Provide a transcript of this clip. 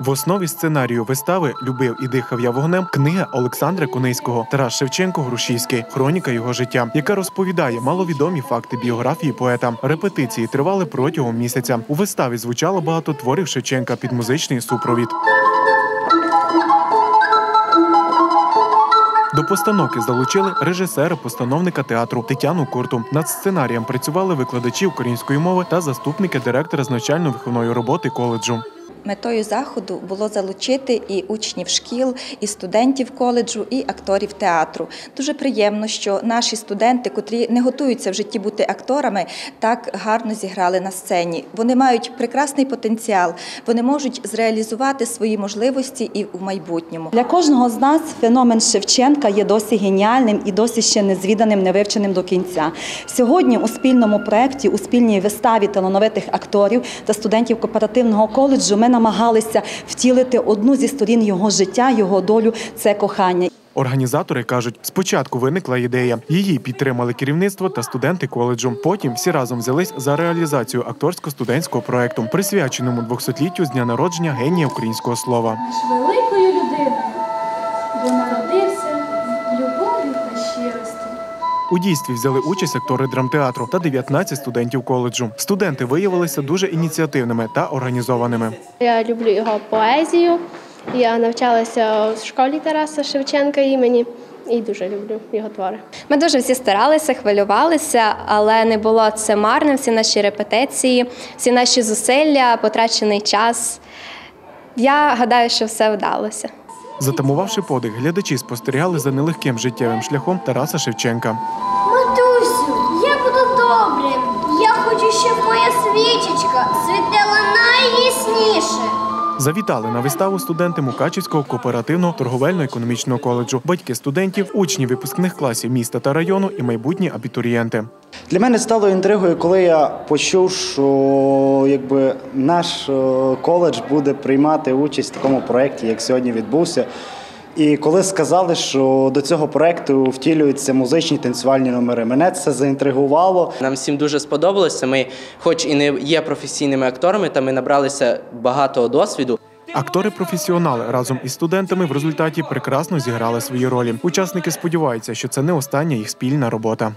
В основі сценарію вистави Любив і дихав я вогнем книга Олександра Кунейського Тарас Шевченко Грушівський Хроніка його життя, яка розповідає маловідомі факти біографії поета. Репетиції тривали протягом місяця. У виставі звучало багато творів Шевченка під музичний супровід. До постановки залучили режисера-постановника театру Тетяну Курту. Над сценарієм працювали викладачі української мови та заступники директора з навчально-виховної роботи коледжу. Метою заходу було залучити і учнів шкіл, і студентів коледжу, і акторів театру. Дуже приємно, що наші студенти, котрі не готуються в житті бути акторами, так гарно зіграли на сцені. Вони мають прекрасний потенціал, вони можуть зреалізувати свої можливості і в майбутньому. Для кожного з нас феномен Шевченка є досі геніальним і досі ще незвіданим, невивченим до кінця. Сьогодні у спільному проєкті, у спільній виставі талановитих акторів та студентів кооперативного коледжу ми намагалися втілити одну зі сторін його життя, його долю це кохання. Організатори кажуть, спочатку виникла ідея. Її підтримали керівництво та студенти коледжу. Потім всі разом взялись за реалізацію акторсько-студентського проекту, присвяченому 200-літтю з дня народження генія українського слова. Великою У дійстві взяли участь актори драмтеатру та 19 студентів коледжу. Студенти виявилися дуже ініціативними та організованими. Я люблю його поезію. Я навчалася в школі Тараса Шевченка імені і дуже люблю його твори. Ми дуже всі старалися, хвилювалися, але не було це марним. Всі наші репетиції, всі наші зусилля, потрачений час. Я гадаю, що все вдалося. Затамувавши подих, глядачі спостерігали за нелегким життєвим шляхом Тараса Шевченка. Завітали на виставу студенти Мукачівського кооперативного торговельно-економічного коледжу, батьки студентів, учні випускних класів міста та району і майбутні абітурієнти. Для мене стало інтригою, коли я почув, що якби наш е, коледж буде приймати участь в такому проєкті, як сьогодні відбувся. І коли сказали, що до цього проекту втілюються музичні танцювальні номери, мене це заінтригувало. Нам всім дуже сподобалося. Ми, хоч і не є професійними акторами, та ми набралися багато досвіду. Актори-професіонали разом із студентами в результаті прекрасно зіграли свої ролі. Учасники сподіваються, що це не остання їх спільна робота.